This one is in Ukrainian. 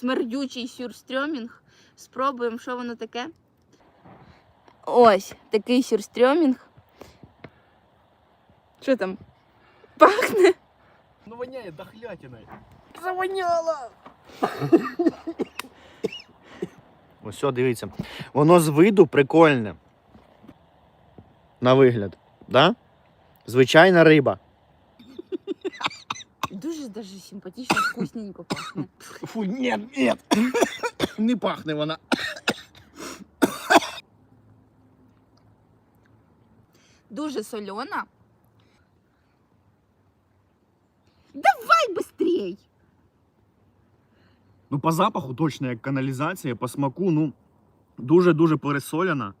смердючий сюрстрьомінг. Спробуємо, що воно таке. Ось такий сюрстрьомінг. Що там? Пахне? Ну воняє дохлятиною. Ось дивіться. Воно з виду прикольне. На вигляд. Да? Звичайна риба. Дуже даже симпатично, вкусненько пахне. Фу, ні, ні. Не пахне вона. Дуже сольона. Давай быстрей! Ну, по запаху точно як каналізація, по смаку, ну, дуже-дуже пересоляна.